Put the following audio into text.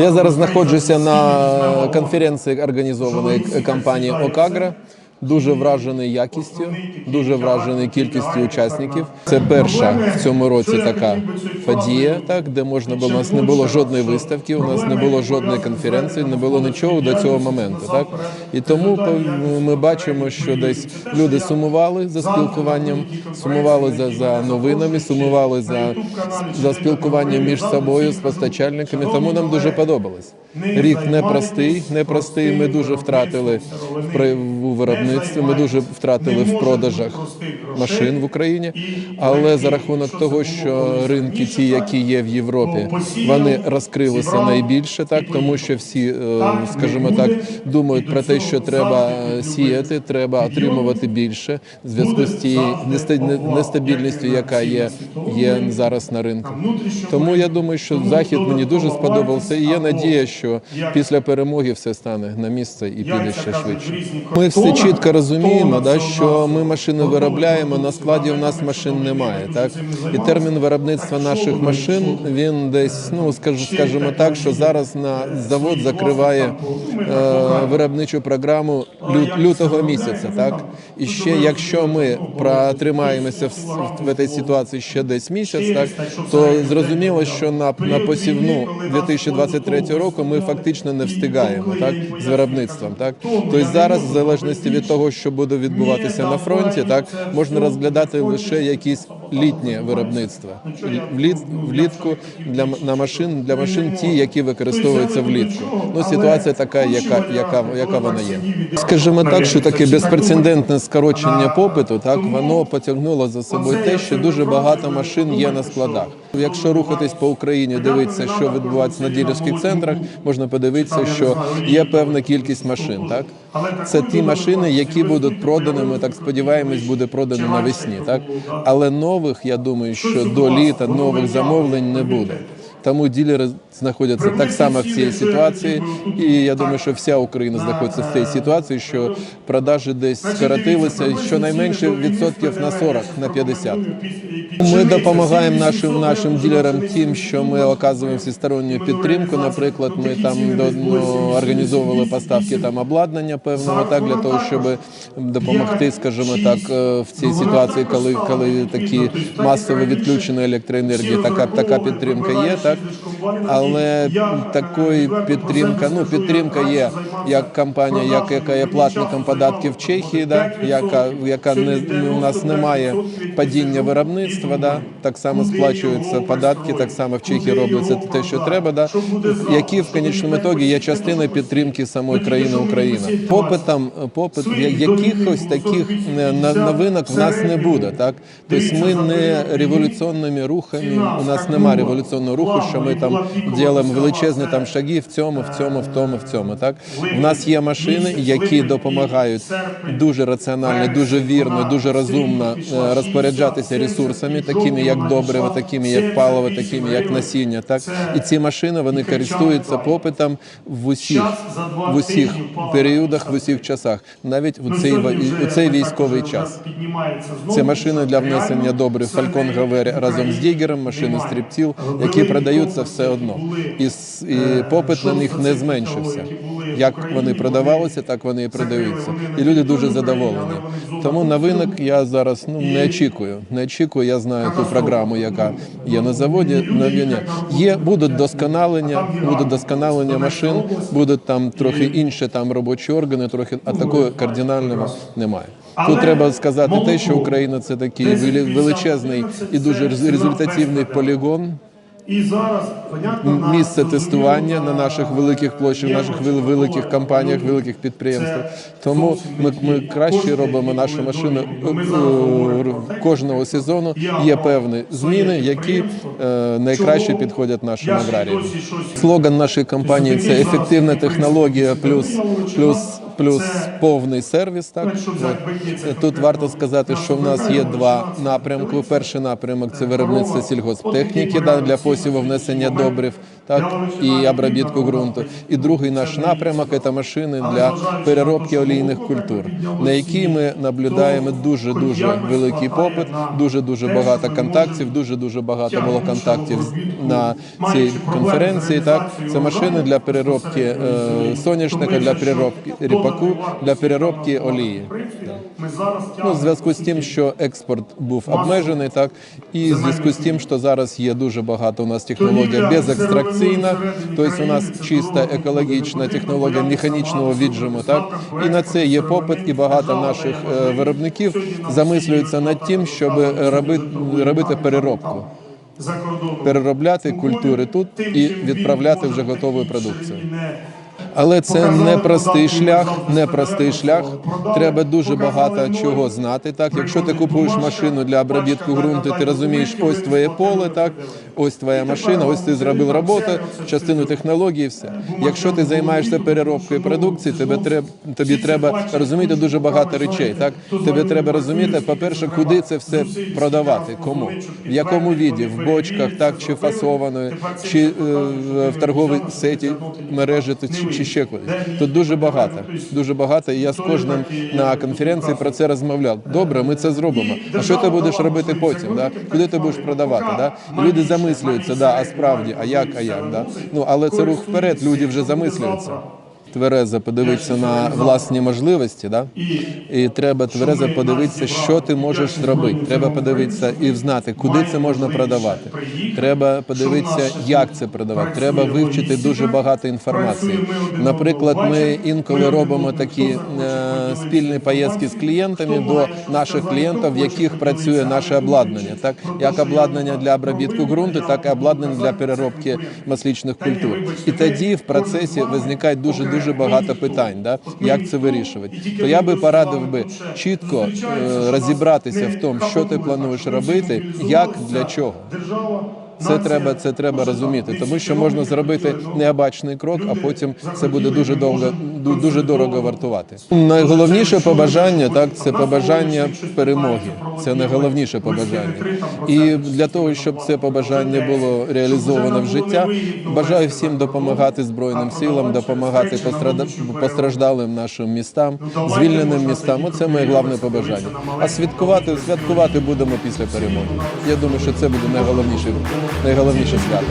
Я зараз знаходжуся на конференції, організованої компанією Окагра. Дуже вражений якістю, дуже вражений кількістю учасників. Це перша в цьому році така подія, так де можна було у нас не було жодної виставки, у нас не було жодної конференції, не було нічого до цього моменту. Так і тому ми бачимо, що десь люди сумували за спілкуванням, сумували за, за новинами, сумували за, за спілкуванням між собою з постачальниками. Тому нам дуже подобалось. Рік непростий, непростий. Ми дуже втратили в у виробництві. Ми дуже втратили в продажах машин в Україні. Але за рахунок того, що ринки, ті, які є в Європі, вони розкрилися найбільше, так тому що всі, е, скажімо так, думають про те, що треба сіяти, треба отримувати більше в зв'язку з тією неста- нестабільністю, яка є, є зараз на ринку. Тому я думаю, що захід мені дуже сподобався, і є надія, що після перемоги все стане на місце і піде ще швидше. Ми все чітко розуміємо, да, що ми машини виробляємо, на складі в нас машин немає. Так? і термін виробництва наших машин він десь, ну скажімо так, що зараз на завод закриває е, виробничу програму лю- лютого місяця. Так? І ще, якщо ми протримаємося в, в цій ситуації ще десь місяць, так? то зрозуміло, що на, на посівну 2023 року ми фактично не встигаємо так? з виробництвом. Так? Тобто зараз, в залежності від того, що буде відбуватися на фронті, так можна розглядати лише якісь літнє виробництво Вліт, влітку для на машин для машин, ті, які використовуються влітку. Ну ситуація така, яка яка яка вона є. Скажімо так, що таке безпрецедентне скорочення попиту, так воно потягнуло за собою те, що дуже багато машин є на складах. Якщо рухатись по Україні, дивитися, що відбувається на ділерських центрах, можна подивитися, що є певна кількість машин. Так це ті машини, які будуть продані. Ми так сподіваємось, буде продано навесні. Так але нових, я думаю, що до літа нових замовлень не буде. Тому ділери знаходяться так само в цій ситуації, і я думаю, що вся Україна знаходиться в цій ситуації, що продажі десь скоротилися щонайменше відсотків на 40, на 50. Ми допомагаємо нашим нашим ділерам тим, що ми оказуємо всесторонню підтримку. Наприклад, ми там ну, організовували поставки там обладнання певного так для того, щоб допомогти, скажімо так, е, в цій ситуації, коли коли такі масові відключення електроенергії, така така підтримка є, так але такої підтримка, ну підтримка є як компанія, як яка є платником податків Чехії, да, яка яка не у нас немає падіння виробництва, да, так само сплачуються податки, так само в Чехії робиться те, що треба, да, які в конечному ітогі є частиною підтримки самої країни Україна. Попитом попит якихось таких новинок в нас не буде. Так тобто ми не революційними рухами. У нас немає революційного руху, що ми там робимо величезні там шаги в цьому, в цьому, в тому, в цьому. Так в нас є машини, які допомагають дуже раціонально, дуже вірно, дуже розумно е, розпоряджатися ресурсами, такими як добриво, такими як паливо, такими як насіння. Так і ці машини вони користуються попитом в усіх в усіх періодах, в усіх часах, навіть у цей ва- у цей військовий час. Це машини для внесення добрив Фалькон Гавері разом з Дігером, машини стрібціл, які продаються все одно. І, і попит на них не зменшився. Як вони продавалися, так вони і продаються. І люди дуже задоволені. Тому новинок я зараз ну не очікую. Не очікую. Я знаю ту програму, яка є на заводі. Новини є будуть досконалення, буде досконалення машин, будуть там трохи інші там робочі органи, трохи а такого кардинального немає. Тут треба сказати те, що Україна це такий величезний і дуже рез- результативний полігон. І зараз понятно на Місце тестування на наших великих площах, наших великих компаніях, великих підприємствах. Тому ми, ми краще робимо нашу машину е, е, кожного сезону. Є певні зміни, які е, найкраще підходять нашим аграріям. Слоган нашої компанії це ефективна технологія плюс плюс плюс повний сервіс. Так? Тут варто сказати, що в нас є два напрямки. Перший напрямок це виробництво сільгосптехніки да, для посіву внесення добрив. Так і обробітку ґрунту. І другий наш напрямок це машини для переробки олійних культур, на які ми наблюдаємо дуже дуже великий попит, дуже дуже багато контактів. Дуже дуже багато було контактів на цій конференції. Так це машини для переробки соняшника, для переробки ріпаку, для переробки олії. Ну, в зв'язку з тим, що експорт був обмежений, так і в зв'язку з тим, що зараз є дуже багато у нас технологія безекстракційна, тобто у нас чиста екологічна технологія механічного віджиму, так? І на це є попит, і багато наших е, виробників замислюються над тим, щоб робити, робити переробку, переробляти культури тут і відправляти вже готову продукцію. Але це непростий шлях, непростий шлях. Треба дуже багато чого знати. Так, якщо ти купуєш машину для обробітку ґрунту, ти розумієш, ось твоє поле, так, ось твоя машина, ось ти зробив роботу, частину технології, і все. Якщо ти займаєшся переробкою продукції, тебе треба тобі треба розуміти дуже багато речей. Так, тобі треба розуміти, по-перше, куди це все продавати, кому, в якому віді, в бочках, так? чи фасованою, чи е, в торговій сеті мережі, чи ще кудись. Тут дуже багато, дуже багато. І я з кожним на конференції про це розмовляв. Добре, ми це зробимо. А що ти будеш робити потім? Да? Куди ти будеш продавати? Да? І люди замислюються, да, а справді, а як, а як? Да? Ну але це рух вперед. Люди вже замислюються. Тверезо подивитися на власні можливості, да? і треба тверезо подивитися, що ти можеш зробити. Треба подивитися і знати, куди це можна продавати. Треба подивитися, як це продавати. Треба вивчити дуже багато інформації. Наприклад, ми інколи робимо такі е, спільні поїздки з клієнтами до наших клієнтів, в яких працює наше обладнання, так як обладнання для обробітку ґрунту, так і обладнання для переробки масличних культур. І тоді в процесі виникає дуже дуже багато питань, да? як це вирішувати. То я би порадив би чітко е, розібратися в тому, що ти плануєш робити, як для чого. Це треба, це треба розуміти, тому що можна зробити необачний крок, а потім це буде дуже довго, дуже дорого вартувати. Найголовніше побажання так це побажання перемоги. Це найголовніше побажання. І для того, щоб це побажання було реалізовано в життя, бажаю всім допомагати збройним силам, допомагати постраждалим нашим містам, звільненим містам. Оце моє головне побажання. А святкувати, святкувати будемо після перемоги. Я думаю, що це буде найголовніше, найголовніше свято.